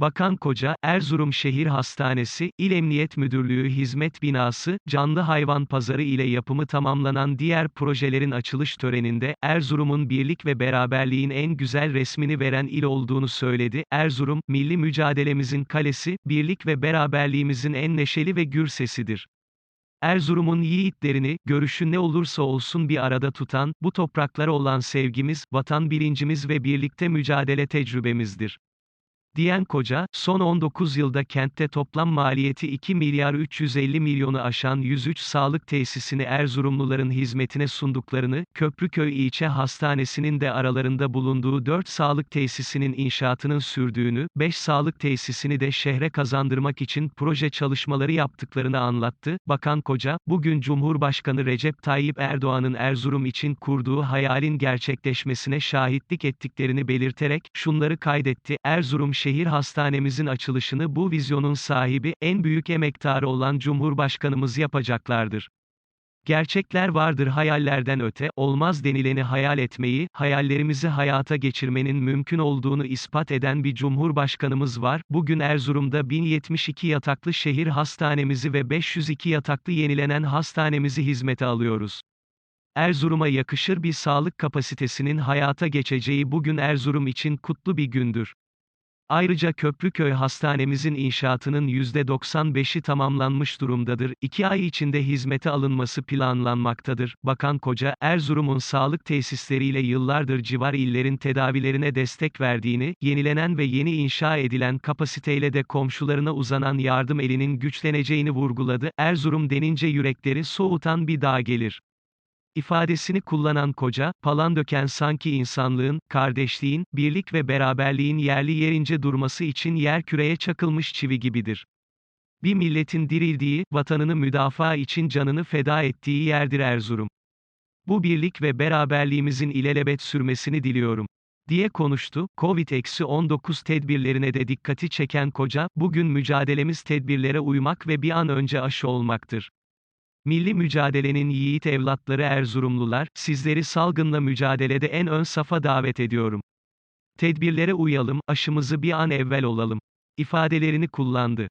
Bakan Koca, Erzurum Şehir Hastanesi, İl Emniyet Müdürlüğü Hizmet Binası, Canlı Hayvan Pazarı ile yapımı tamamlanan diğer projelerin açılış töreninde, Erzurum'un birlik ve beraberliğin en güzel resmini veren il olduğunu söyledi. Erzurum, milli mücadelemizin kalesi, birlik ve beraberliğimizin en neşeli ve gür sesidir. Erzurum'un yiğitlerini, görüşü ne olursa olsun bir arada tutan, bu topraklara olan sevgimiz, vatan bilincimiz ve birlikte mücadele tecrübemizdir diyen Koca, son 19 yılda kentte toplam maliyeti 2 milyar 350 milyonu aşan 103 sağlık tesisini Erzurumluların hizmetine sunduklarını, Köprüköy İlçe Hastanesi'nin de aralarında bulunduğu 4 sağlık tesisinin inşaatının sürdüğünü, 5 sağlık tesisini de şehre kazandırmak için proje çalışmaları yaptıklarını anlattı. Bakan Koca, bugün Cumhurbaşkanı Recep Tayyip Erdoğan'ın Erzurum için kurduğu hayalin gerçekleşmesine şahitlik ettiklerini belirterek, şunları kaydetti, Erzurum şehir hastanemizin açılışını bu vizyonun sahibi, en büyük emektarı olan Cumhurbaşkanımız yapacaklardır. Gerçekler vardır hayallerden öte, olmaz denileni hayal etmeyi, hayallerimizi hayata geçirmenin mümkün olduğunu ispat eden bir cumhurbaşkanımız var. Bugün Erzurum'da 1072 yataklı şehir hastanemizi ve 502 yataklı yenilenen hastanemizi hizmete alıyoruz. Erzurum'a yakışır bir sağlık kapasitesinin hayata geçeceği bugün Erzurum için kutlu bir gündür. Ayrıca Köprüköy Hastanemizin inşaatının %95'i tamamlanmış durumdadır. İki ay içinde hizmete alınması planlanmaktadır. Bakan Koca, Erzurum'un sağlık tesisleriyle yıllardır civar illerin tedavilerine destek verdiğini, yenilenen ve yeni inşa edilen kapasiteyle de komşularına uzanan yardım elinin güçleneceğini vurguladı. Erzurum denince yürekleri soğutan bir dağ gelir ifadesini kullanan koca, döken sanki insanlığın, kardeşliğin, birlik ve beraberliğin yerli yerince durması için yer küreye çakılmış çivi gibidir. Bir milletin dirildiği, vatanını müdafaa için canını feda ettiği yerdir Erzurum. Bu birlik ve beraberliğimizin ilelebet sürmesini diliyorum diye konuştu. Covid-19 tedbirlerine de dikkati çeken koca, bugün mücadelemiz tedbirlere uymak ve bir an önce aşı olmaktır. Milli mücadelenin yiğit evlatları Erzurumlular, sizleri salgınla mücadelede en ön safa davet ediyorum. Tedbirlere uyalım, aşımızı bir an evvel olalım. ifadelerini kullandı.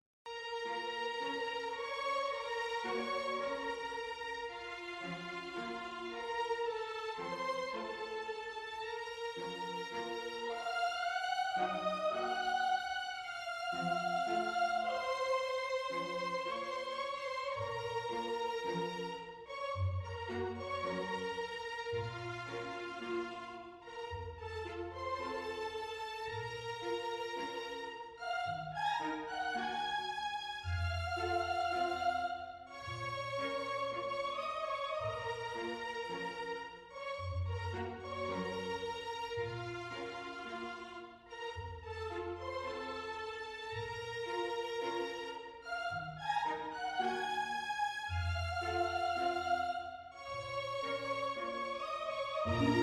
Bye.